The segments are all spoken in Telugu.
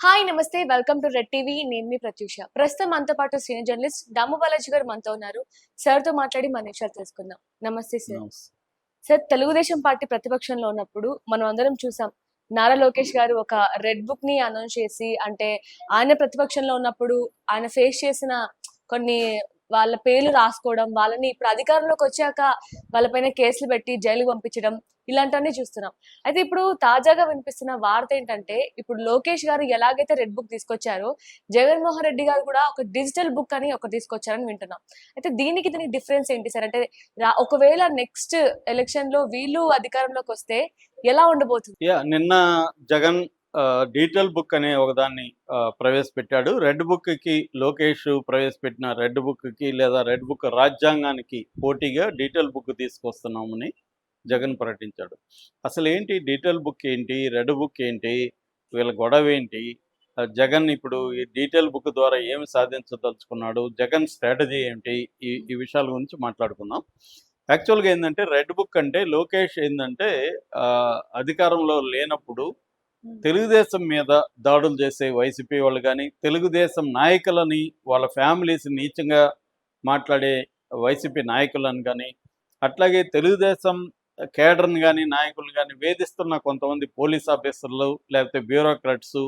హాయ్ నమస్తే. Welcome to red TV. నేను మీ ప్రత్యూష. ప్రస్తుతం మనతో పాటు సీనియర్ జర్నలిస్ట్ దాము బాలాజీ గారు మనతో ఉన్నారు. సార్తో మాట్లాడి మన విషయాలు తెలుసుకుందాం. నమస్తే సార్. సార్ తెలుగుదేశం పార్టీ ప్రతిపక్షంలో ఉన్నప్పుడు మనం అందరం చూసాం. నారా లోకేష్ గారు ఒక రెడ్ బుక్ని అనౌన్స్ చేసి అంటే ఆయన ప్రతిపక్షంలో ఉన్నప్పుడు ఆయన ఫేస్ చేసిన కొన్ని వాళ్ళ పేర్లు రాసుకోవడం వాళ్ళని ఇప్పుడు అధికారంలోకి వచ్చాక వాళ్ళపైన కేసులు పెట్టి జైలుకు పంపించడం ఇలాంటివన్నీ చూస్తున్నాం. అయితే ఇప్పుడు తాజాగా వినిపిస్తున్న వార్త ఏంటంటే ఇప్పుడు లోకేష్ గారు ఎలాగైతే రెడ్ బుక్ తీసుకొచ్చారో జగన్మోహన్ రెడ్డి గారు కూడా ఒక డిజిటల్ బుక్ అని ఒక తీసుకొచ్చారని వింటున్నాం. అయితే దీనికి దీనికి డిఫరెన్స్ ఏంటి సార్? అంటే ఒకవేళ నెక్స్ట్ ఎలక్షన్లో వీళ్ళు అధికారంలోకి వస్తే ఎలా ఉండబోతుంది? నిన్న జగన్ డీటెయిల్ బుక్ అనే ఒకదాన్ని ప్రవేశపెట్టాడు. రెడ్ బుక్కి లోకేష్ ప్రవేశపెట్టిన రెడ్ బుక్కి లేదా రెడ్ బుక్ రాజ్యాంగానికి పోటీగా డీటెయిల్ బుక్ తీసుకొస్తున్నామని జగన్ ప్రకటించాడు. అసలు ఏంటి డీటెయిల్ బుక్ ఏంటి? రెడ్ బుక్ ఏంటి? వీళ్ళ గొడవ ఏంటి? జగన్ ఇప్పుడు ఈ డీటెయిల్ బుక్ ద్వారా ఏమి సాధించదలుచుకున్నాడు? జగన్ స్ట్రాటజీ ఏంటి? ఈ ఈ విషయాల గురించి మాట్లాడుకుందాం. యాక్చువల్గా ఏంటంటే రెడ్ బుక్ అంటే లోకేష్ ఏంటంటే అధికారంలో లేనప్పుడు తెలుగుదేశం మీద దాడులు చేసే వైసీపీ వాళ్ళు కానీ తెలుగుదేశం నాయకులని వాళ్ళ ఫ్యామిలీస్ నీచంగా మాట్లాడే వైసీపీ నాయకులను కానీ అట్లాగే తెలుగుదేశం కేడర్ని కానీ నాయకులు కానీ వేధిస్తున్న కొంతమంది పోలీస్ ఆఫీసర్లు లేకపోతే బ్యూరోక్రాట్స్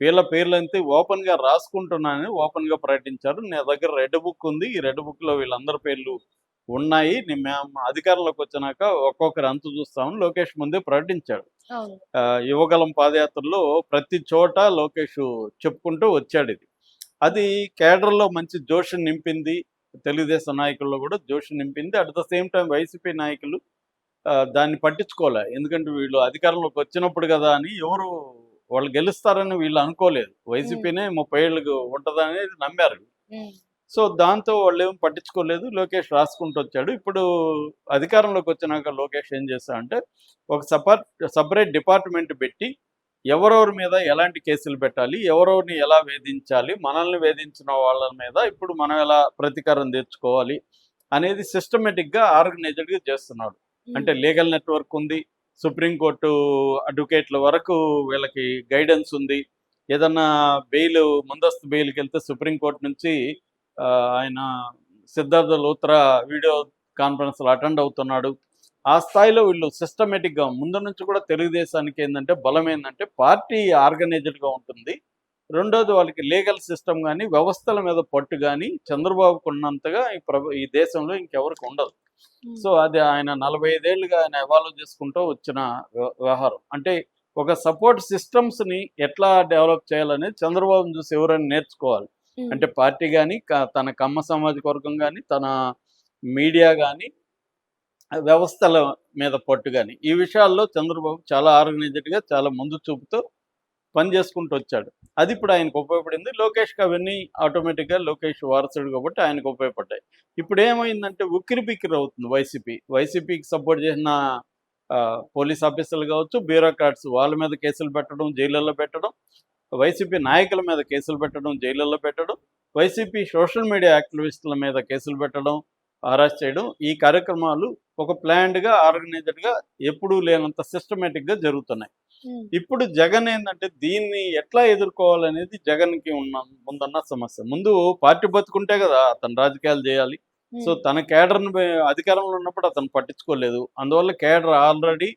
వీళ్ళ పేర్లంతా ఓపెన్గా రాసుకుంటున్నానని ఓపెన్గా ప్రకటించారు. నా దగ్గర రెడ్ బుక్ ఉంది. ఈ రెడ్ బుక్లో వీళ్ళందరి పేర్లు ఉన్నాయి. మేము అధికారంలోకి వచ్చినాక ఒక్కొక్కరు అంతు చూస్తామని లోకేష్ ముందే ప్రకటించాడు. యువగలం పాదయాత్రలో ప్రతి చోట లోకేష్ చెప్పుకుంటూ వచ్చాడు ఇది అది కేడర్లో మంచి జోష్ నింపింది. తెలుగుదేశం నాయకుల్లో కూడా జోష్ నింపింది. At the same time YCP నాయకులు దాన్ని పట్టించుకోలే. ఎందుకంటే వీళ్ళు అధికారంలోకి వచ్చినప్పుడు కదా అని ఎవరు వాళ్ళు గెలుస్తారని వీళ్ళు అనుకోలేదు. వైసీపీనే ముప్పై ఏళ్ళకు ఉంటుందని నమ్మారు. సో దాంతో వాళ్ళు ఏం పట్టించుకోలేదు. లోకేష్ రాసుకుంటూ వచ్చాడు. ఇప్పుడు అధికారంలోకి వచ్చినాక లోకేష్ ఏం చేశా అంటే ఒక సపర్ సపరేట్ డిపార్ట్మెంట్ పెట్టి ఎవరెవరి మీద ఎలాంటి కేసులు పెట్టాలి ఎవరెవరిని ఎలా వేధించాలి మనల్ని వేధించిన వాళ్ళ మీద ఇప్పుడు మనం ఎలా ప్రతీకారం తీర్చుకోవాలి అనేది సిస్టమేటిక్గా ఆర్గనైజ్డ్గా చేస్తున్నాడు. అంటే లీగల్ నెట్వర్క్ ఉంది. సుప్రీంకోర్టు అడ్వకేట్ల వరకు వీళ్ళకి గైడెన్స్ ఉంది. ఏదన్నా బెయిల్ ముందస్తు బెయిల్కి వెళ్తే సుప్రీంకోర్టు నుంచి ఆయన సిద్ధార్థ లూత్రా వీడియో కాన్ఫరెన్స్లో అటెండ్ అవుతున్నాడు ఆ స్థాయిలో వీళ్ళు సిస్టమేటిక్గా ముందు నుంచి కూడా తెలుగుదేశానికి ఏంటంటే బలం ఏంటంటే పార్టీ ఆర్గనైజ్డ్గా ఉంటుంది రెండోది వాళ్ళకి లీగల్ సిస్టమ్ కానీ వ్యవస్థల మీద పట్టు కానీ చంద్రబాబుకు ఉన్నంతగా ఈ ప్రభు ఈ దేశంలో ఇంకెవరికి ఉండదు ఉమ్. సో అది ఆయన నలభై ఐదేళ్ళుగా ఆయన ఎవాల్వ్ చేసుకుంటూ వచ్చిన వ్య- వ్యవహారం అంటే ఒక సపోర్ట్ సిస్టమ్స్ని ఎట్లా డెవలప్ చేయాలనేది చంద్రబాబును చూసి ఎవరైనా నేర్చుకోవాలి. అంటే పార్టీ కానీ తన కమ్మ సామాజిక వర్గం కానీ తన మీడియా కానీ వ్యవస్థల మీద పట్టు కానీ ఈ విషయాల్లో చంద్రబాబు చాలా ఆర్గనైజ్డ్గా చాలా ముందు చూపుతూ పని చేసుకుంటూ వచ్చాడు. అది ఇప్పుడు ఆయనకు ఉపయోగపడింది. లోకేష్కి అవన్నీ ఆటోమేటిక్గా లోకేష్ వారసుడు కాబట్టి ఆయనకు ఉపయోగపడ్డాయి. ఇప్పుడు ఏమైందంటే ఉక్కిరి బిక్కిరి అవుతుంది వైసీపీ. వైసీపీకి సపోర్ట్ చేసిన పోలీస్ ఆఫీసర్లు కావచ్చు బ్యూరోక్రాట్స్ వాళ్ళ మీద కేసులు పెట్టడం జైళ్ళల్లో పెట్టడం వైసీపీ నాయకుల మీద కేసులు పెట్టడం జైళ్ళల్లో పెట్టడం వైసీపీ సోషల్ మీడియా యాక్టివిస్టుల మీద కేసులు పెట్టడం అరెస్ట్ చేయడం ఈ కార్యక్రమాలు ఒక ప్లాన్డ్గా ఆర్గనైజ్డ్గా ఎప్పుడూ లేనంత సిస్టమేటిక్గా జరుగుతున్నాయి. ఇప్పుడు జగన్ ఏంటంటే దీన్ని ఎట్లా ఎదుర్కోవాలనేది జగన్కి ఉన్న ముందన్న సమస్య. ముందు పార్టీ బతుకుంటే కదా అతను రాజకీయాలు చేయాలి. సో. తన కేడర్ని అధికారంలో ఉన్నప్పుడు అతను పట్టించుకోలేదు. అందువల్ల కేడర్ ఆల్రెడీ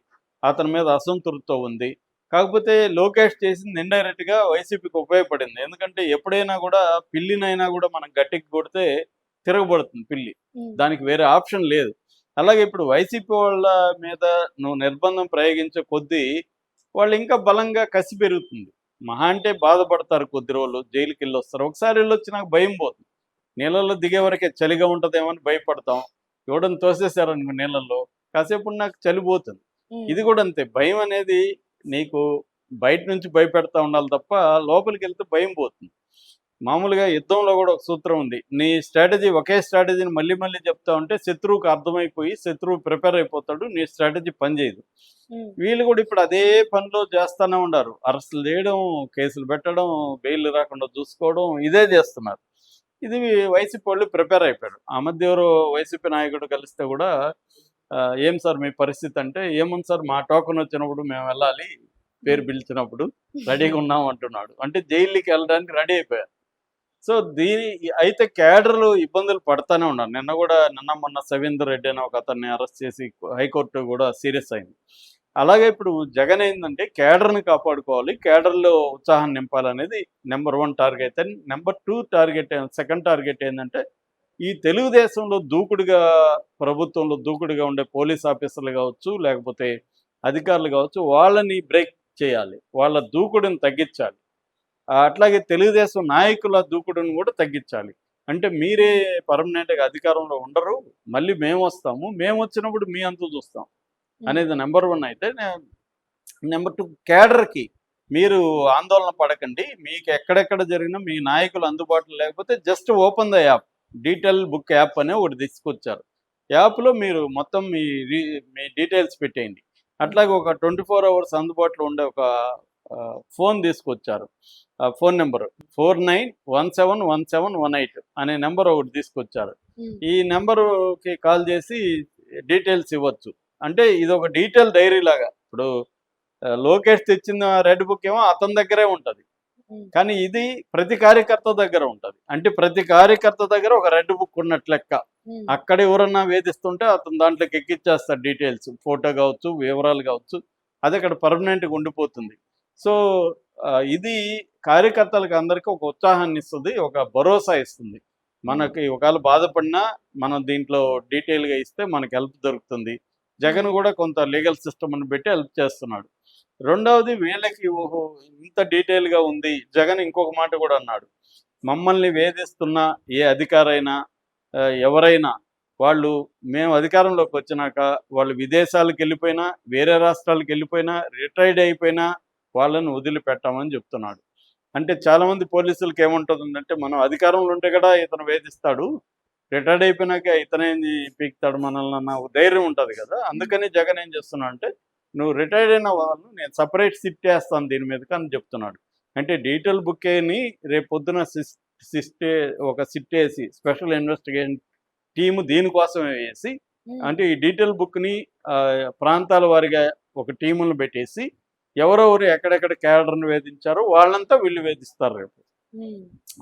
అతని మీద అసంతృప్తితో ఉంది. కాకపోతే లోకేష్ చేసింది ఇండైరెక్ట్గా వైసీపీకి ఉపయోగపడింది. ఎందుకంటే ఎప్పుడైనా కూడా పిల్లినైనా కూడా మనం గట్టికి కొడితే తిరగబడుతుంది పిల్లి. దానికి వేరే ఆప్షన్ లేదు. అలాగే ఇప్పుడు వైసీపీ వాళ్ళ మీద నువ్వు నిర్బంధం ప్రయోగించే కొద్దీ వాళ్ళు ఇంకా బలంగా కసి పెరుగుతుంది. మహా అంటే బాధపడతారు కొద్ది రోజులు జైలుకి వెళ్ళి వస్తారు. ఒకసారి వెళ్ళి వచ్చి నాకు భయం పోతుంది. నీళ్ళల్లో దిగే వరకే చలిగా ఉంటుందేమో అని భయపడతాం. ఎవడని తోసేశారనుకో నీళ్ళల్లో కాసేపు నాకు చలి పోతుంది. ఉమ్. ఇది కూడా అంతే. భయం అనేది నీకు బయట నుంచి భయపెడతా ఉండాలి తప్ప లోపలికి వెళ్తే భయం పోతుంది. మామూలుగా యుద్ధంలో కూడా ఒక సూత్రం ఉంది. నీ స్ట్రాటజీ ఒకే స్ట్రాటజీని మళ్ళీ మళ్ళీ చెప్తా ఉంటే శత్రువుకు అర్థమైపోయి శత్రువు ప్రిపేర్ అయిపోతాడు నీ స్ట్రాటజీ పనిచేయదు. వీళ్ళు కూడా ఇప్పుడు అదే పనిలో చేస్తూనే ఉన్నారు అరెస్టులు చేయడం కేసులు పెట్టడం బెయిల్ రాకుండా చూసుకోవడం ఇదే చేస్తున్నారు. ఇది వైసీపీ వాళ్ళు ప్రిపేర్ అయిపోయాడు ఆ మధ్య ఎవరో వైసీపీ నాయకుడు కలిస్తే కూడా ఏం సార్ మీ పరిస్థితి అంటే ఏముంది సార్ మా టోకన్ వచ్చినప్పుడు మేము వెళ్ళాలి పేరు పిలిచినప్పుడు రెడీగా ఉన్నాం అంటున్నాడు. అంటే జైలుకి వెళ్ళడానికి రెడీ అయిపోయారు. సో దీని అయితే క్యాడర్లు ఇబ్బందులు పడతానే ఉన్నారు. నిన్న కూడా నిన్న మొన్న సవీందర్ రెడ్డి అని ఒక అతన్ని అరెస్ట్ చేసి హైకోర్టు కూడా సీరియస్ అయింది. అలాగే ఇప్పుడు జగన్ ఏంటంటే క్యాడర్ని కాపాడుకోవాలి క్యాడర్లో ఉత్సాహం నింపాలనేది నెంబర్ వన్ టార్గెట్. అని number two target second target ఏంటంటే ఈ తెలుగుదేశంలో దూకుడుగా ప్రభుత్వంలో దూకుడుగా ఉండే పోలీస్ ఆఫీసర్లు కావచ్చు లేకపోతే అధికారులు కావచ్చు వాళ్ళని బ్రేక్ చేయాలి. వాళ్ళ దూకుడుని తగ్గించాలి. అట్లాగే తెలుగుదేశం నాయకుల దూకుడుని కూడా తగ్గించాలి. అంటే మీరే పర్మనెంట్గా అధికారంలో ఉండరు. మళ్ళీ మేము వస్తాము. మేము వచ్చినప్పుడు మీ అంతు చూస్తాం. అనేది నెంబర్ వన్ అయితే నెంబర్ టూ క్యాడర్కి మీరు ఆందోళన పడకండి. మీకు ఎక్కడెక్కడ జరిగినా మీ నాయకులు అందుబాటులో లేకపోతే just open the app. Detail book app అనే ఒకటి తీసుకొచ్చారు. యాప్లో మీరు మొత్తం మీ మీ డీటెయిల్స్ పెట్టేయండి. అట్లాగే ఒక ట్వంటీ ఫోర్ అవర్స్ అందుబాటులో ఉండే ఒక ఫోన్ తీసుకొచ్చారు. Phone number four nine one seven one seven one eight అనే నెంబర్ ఒకటి తీసుకొచ్చారు. ఈ నెంబరుకి కాల్ చేసి డీటెయిల్స్ ఇవ్వచ్చు. అంటే ఇది ఒక డీటెయిల్ డైరీ లాగా ఇప్పుడు లోకేష్ తెచ్చిన రెడ్ బుక్ ఏమో అతని దగ్గరే ఉంటుంది. కానీ ఇది ప్రతి కార్యకర్త దగ్గర ఉంటుంది. అంటే ప్రతి కార్యకర్త దగ్గర ఒక రెడ్ బుక్ ఉన్నట్లు లెక్క. అక్కడ ఎవరన్నా వేధిస్తుంటే అతను దాంట్లోకి ఎక్కిచ్చేస్తాడు డీటెయిల్స్ ఫోటో కావచ్చు వివరాలు కావచ్చు అది అక్కడ పర్మనెంట్గా ఉండిపోతుంది. సో ఇది కార్యకర్తలకు అందరికీ ఒక ఉత్సాహాన్ని ఇస్తుంది ఒక భరోసా ఇస్తుంది. మనకి ఒకవేళ బాధపడినా మనం దీంట్లో డీటెయిల్గా ఇస్తే మనకి హెల్ప్ దొరుకుతుంది. జగన్ కూడా కొంత లీగల్ సిస్టమ్ని పెట్టి హెల్ప్ చేస్తున్నాడు. రెండవది వీళ్ళకి ఓహో ఇంత డీటెయిల్గా ఉంది. జగన్ ఇంకొక మాట కూడా అన్నాడు. మమ్మల్ని వేధిస్తున్న ఏ అధికారైనా ఎవరైనా వాళ్ళు మేము అధికారంలోకి వచ్చినాక వాళ్ళు విదేశాలకు వెళ్ళిపోయినా వేరే రాష్ట్రాలకు వెళ్ళిపోయినా రిటైర్డ్ అయిపోయినా వాళ్ళని వదిలిపెట్టామని చెప్తున్నాడు. అంటే చాలామంది పోలీసులకు ఏముంటుందంటే మనం అధికారంలో ఉంటే కూడా ఇతను వేధిస్తాడు రిటైర్డ్ అయిపోయినాక ఇతనే పీకుతాడు మనల్ని అన్న ధైర్యం ఉంటుంది కదా. అందుకని జగన్ ఏం చేస్తున్నా అంటే నువ్వు రిటైర్డ్ అయిన వాళ్ళు నేను సపరేట్ సిట్ వేస్తాను దీని మీదకి అని చెప్తున్నాడు. అంటే డీటెయిల్ బుక్కేని రేపు పొద్దున సిస్ సిస్టే ఒక సిట్ వేసి స్పెషల్ ఇన్వెస్టిగేషన్ టీము దీనికోసమే వేసి అంటే ఈ డీటెయిల్ బుక్ని ప్రాంతాల వారిగా ఒక టీములను పెట్టేసి ఎవరెవరు ఎక్కడెక్కడ క్యాడర్ని వేధించారో వాళ్ళంతా వీళ్ళు వేధిస్తారు రేపు.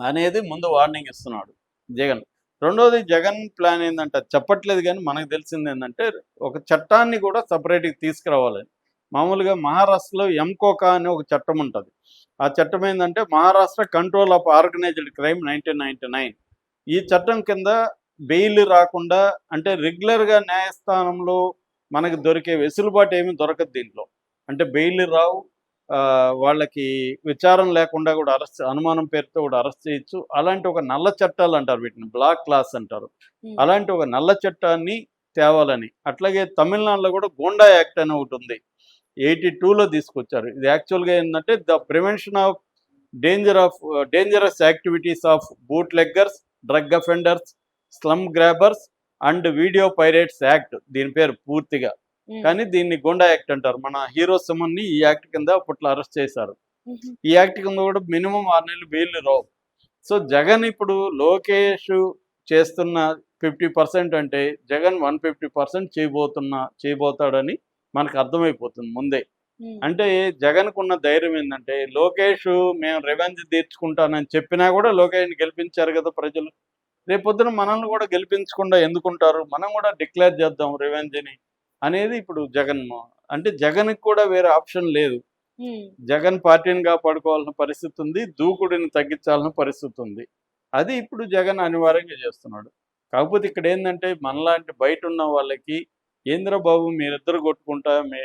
అనేది ముందు వార్నింగ్ ఇస్తున్నాడు జగన్. రెండోది జగన్ ప్లాన్ ఏంటంటే చెప్పట్లేదు కానీ మనకు తెలిసింది ఏంటంటే ఒక చట్టాన్ని కూడా సపరేట్గా తీసుకురావాలని మామూలుగా మహారాష్ట్రలో ఎంకోకా అనే ఒక చట్టం ఉంటుంది. ఆ చట్టం ఏంటంటే Maharashtra control of organised crime nineteen ninety nine ఈ చట్టం కింద బెయిల్ రాకుండా అంటే రెగ్యులర్గా న్యాయస్థానంలో మనకు దొరికే వెసులుబాటు ఏమీ దొరకదు దీంట్లో. అంటే బెయిల్ రావు వాళ్ళకి విచారం లేకుండా కూడా అరెస్ట్ అనుమానం పేరుతో కూడా అరెస్ట్ చేయొచ్చు. అలాంటి ఒక నల్ల చట్టాలు అంటారు వీటిని బ్లాక్ క్లాస్ అంటారు. అలాంటి ఒక నల్ల చట్టాన్ని తేవాలని. అట్లాగే తమిళనాడులో కూడా గోండా యాక్ట్ అని ఒకటి ఉంది. ఎయిటీ టూలో తీసుకొచ్చారు. ఇది యాక్చువల్గా ఏంటంటే the prevention of danger of dangerous activities of bootleggers drug offenders slum grabbers and video pirates act. దీని పేరు పూర్తిగా. కానీ దీన్ని గోండా యాక్ట్ అంటారు. మన హీరో సుమన్ని ఈ యాక్ట్ కింద అప్పట్లో అరెస్ట్ చేశారు. ఈ యాక్ట్ కింద కూడా మినిమం ఆరు నెలలు బెయిల్ రావు. సో జగన్ ఇప్పుడు లోకేష్ చేస్తున్న ఫిఫ్టీ పర్సెంట్ అంటే జగన్ వన్ ఫిఫ్టీ పర్సెంట్ చేయబోతున్న చేయబోతాడని మనకు అర్థమైపోతుంది ముందే. అంటే జగన్కు ఉన్న ధైర్యం ఏంటంటే లోకేష్ మేము రెవెన్యూ తీర్చుకుంటానని చెప్పినా కూడా లోకేష్ని గెలిపించారు కదా ప్రజలు. రేపొద్దున మనల్ని కూడా గెలిపించకుండా ఎందుకుంటారు? మనం కూడా డిక్లేర్ చేద్దాం రెవెన్యూని అనేది ఇప్పుడు జగన్ అంటే జగన్కి కూడా వేరే ఆప్షన్ లేదు. జగన్ పార్టీని కాపాడుకోవాల్సిన పరిస్థితి ఉంది దూకుడిని తగ్గించాల్సిన పరిస్థితి ఉంది. అది ఇప్పుడు జగన్ అనివార్యంగా చేస్తున్నాడు. కాకపోతే ఇక్కడ ఏంటంటే మనలాంటి బయట ఉన్న వాళ్ళకి ఏంద్ర బాబు మీరిద్దరు కొట్టుకుంటా మే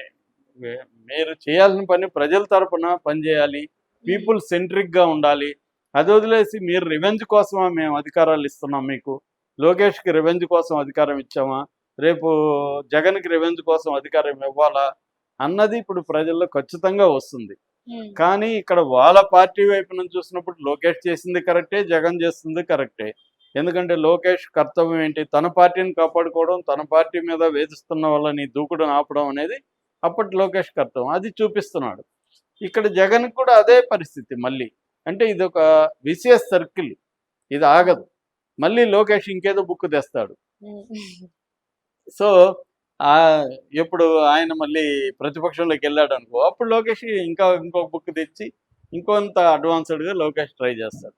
మే- మీరు చేయాల్సిన పని ప్రజల తరపున పనిచేయాలి పీపుల్ సెంట్రిక్గా ఉండాలి. అది వదిలేసి మీరు రివెంజ్ కోసమా మేము అధికారాలు ఇస్తున్నాం మీకు? లోకేష్కి రివెంజ్ కోసం అధికారం ఇచ్చామా? రేపు జగన్కి రివెంజ్ కోసం అధికారం ఇవ్వాలా అన్నది ఇప్పుడు ప్రజల్లో ఖచ్చితంగా వస్తుంది. కానీ ఇక్కడ వాళ్ళ పార్టీ వైపు నుంచి చూసినప్పుడు లోకేష్ చేసింది కరెక్టే జగన్ చేస్తుంది కరెక్టే. ఎందుకంటే లోకేష్ కర్తవ్యం ఏంటి? తన పార్టీని కాపాడుకోవడం తన పార్టీ మీద వేధిస్తున్న వాళ్ళని దూకుడుని ఆపడం అనేది అప్పటి లోకేష్ కర్తవ్యం. అది చూపిస్తున్నాడు. ఇక్కడ జగన్ కూడా అదే పరిస్థితి మళ్ళీ. అంటే ఇది ఒక విసిఎస్ సర్కిల్. ఇది ఆగదు. మళ్ళీ లోకేష్ ఇంకేదో బుక్ తెస్తాడు. సో ఆ ఆయన మళ్ళీ ప్రతిపక్షంలోకి వెళ్ళాడు అనుకో అప్పుడు లోకేష్ ఇంకా ఇంకొక బుక్ తెచ్చి ఇంకొంత అడ్వాన్స్డ్గా లోకేష్ ట్రై చేస్తాడు.